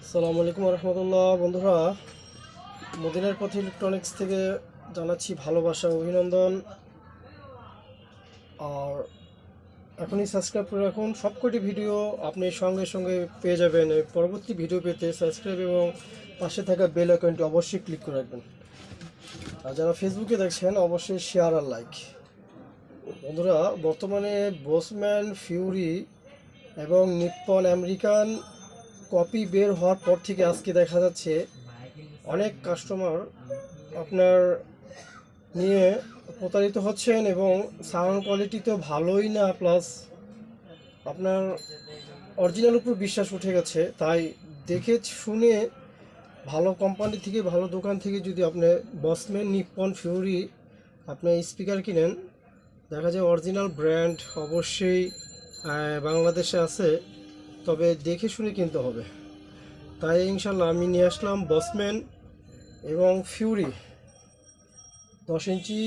আসসালামু আলাইকুম রহমতুল্লাহ। বন্ধুরা, মদিনার পথ ইলেকট্রনিক্স থেকে জানাচ্ছি ভালোবাসা, অভিনন্দন। আর এখনই সাবস্ক্রাইব করে রাখুন। সবকটি ভিডিও আপনি সঙ্গে সঙ্গে পেয়ে যাবেন। পরবর্তী ভিডিও পেতে সাবস্ক্রাইব এবং পাশে থাকা বেল আইকনটি অবশ্যই ক্লিক করে রাখবেন। আর যারা ফেসবুকে দেখছেন, অবশ্যই শেয়ার আর লাইক বন্ধুরা, বর্তমানে বোসম্যান ফিউরি এবং নিপ্পন আমেরিকান কপি বের হওয়ার পর থেকে আজকে দেখা যাচ্ছে অনেক কাস্টমার আপনার নিয়ে প্রতারিত হচ্ছেন এবং সাউন্ড কোয়ালিটি তো ভালোই না প্লাস আপনার অরিজিনাল উপর বিশ্বাস উঠে গেছে। তাই দেখে শুনে ভালো কোম্পানি থেকে, ভালো দোকান থেকে যদি আপনি বসম্যান নিপ্পন ফিউরি আপনি স্পিকার কিনেন, দেখা যায় অরিজিনাল ব্র্যান্ড অবশ্যই বাংলাদেশে আছে। তবে দেখে শুনে কিনতে হবে। তাই ইনশাল্লাহ আমি নিয়ে আসলাম বসম্যান এবং ফিউরি দশ ইঞ্চি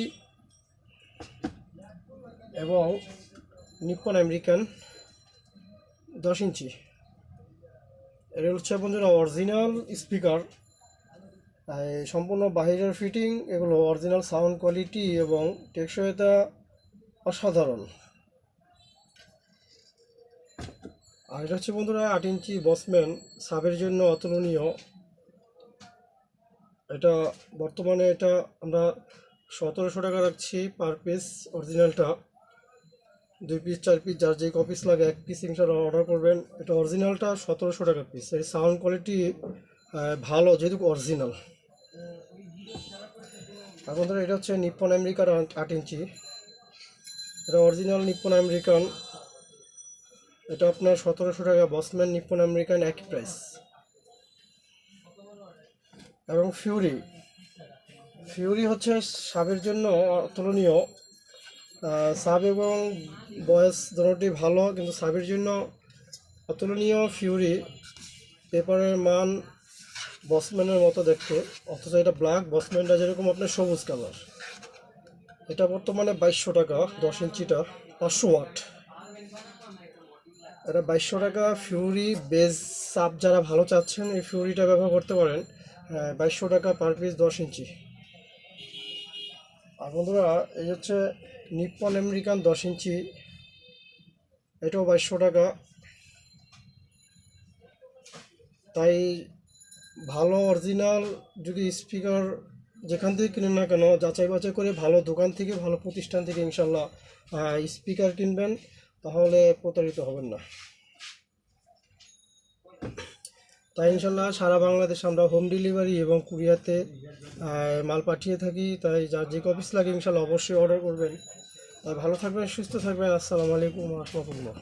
এবং নিপ্পন আমেরিকান দশ ইঞ্চি। এটা হচ্ছে বন্ধুরা অরিজিনাল স্পিকার। সম্পূর্ণ বাহিরের ফিটিং, এগুলো অরিজিনাল সাউন্ড কোয়ালিটি এবং টেকসইতা অসাধারণ। আর এটা হচ্ছে বন্ধুরা আট ইঞ্চি বসম্যান, সাবের জন্য অতুলনীয়। এটা বর্তমানে এটা আমরা সতেরোশো টাকা রাখছি পার পিস অরিজিনালটা দুই পিস চার পিস যার যে কপিস লাগে, এক পিস ইনশাল্লাহ অর্ডার করবেন। এটা অরিজিনালটা সতেরোশো টাকা পিস এর সাউন্ড কোয়ালিটি ভালো, যেহেতু অরিজিনাল আর বন্ধুরা এটা হচ্ছে নিপ্পন আমেরিকার আট ইঞ্চি। এটা অরিজিনাল নিপ্পন আমেরিকান। এটা আপনার সতেরোশো টাকা বসম্যান নিপ্পন আমেরিকান একই প্রাইস এবং ফিউরি। ফিউরি হচ্ছে সাবের জন্য তুলনীয় সাব এবং বয়স দুটোটি ভালো, কিন্তু সাবের জন্য অতুলনীয় ফিউরি। পেপারের মান বসম্যানের মতো দেখতে, অথচ এটা ব্ল্যাক বসম্যানটা যেরকম আপনার সবুজ কালার এটা বর্তমানে বাইশশো টাকা, দশ ইঞ্চিটা, পাঁচশো ওয়াট এটা বাইশশো টাকা ফিউরি বেজ সাপ যারা ভালো চাচ্ছেন, এই ফিউরিটা ব্যবহার করতে পারেন। বাইশশো টাকা পার পিস দশ ইঞ্চি। আর বন্ধুরা, এই হচ্ছে নিপ্পন আমেরিকান দশ ইঞ্চি। এটাও বাইশশো টাকা। তাই ভালো অরিজিনাল যদি স্পিকার যেখান থেকে কিনেন না কেন যাচাই বাছাই করে ভালো দোকান থেকে, ভালো প্রতিষ্ঠান থেকে ইনশাল্লাহ স্পিকার কিনবেন। তাহলে প্রতারিত হবেন না। তাই ইনশাল্লাহ সারা বাংলাদেশ আমরা হোম ডেলিভারি এবং কুরিয়াতে মাল পাঠিয়ে থাকি। তাই যার যে অফিস লাগে ইনশাল্লাহ অবশ্যই অর্ডার করবেন। ভালো থাকবেন, সুস্থ থাকবেন। আসসালামু আলাইকুম রহমতুল্লাহ।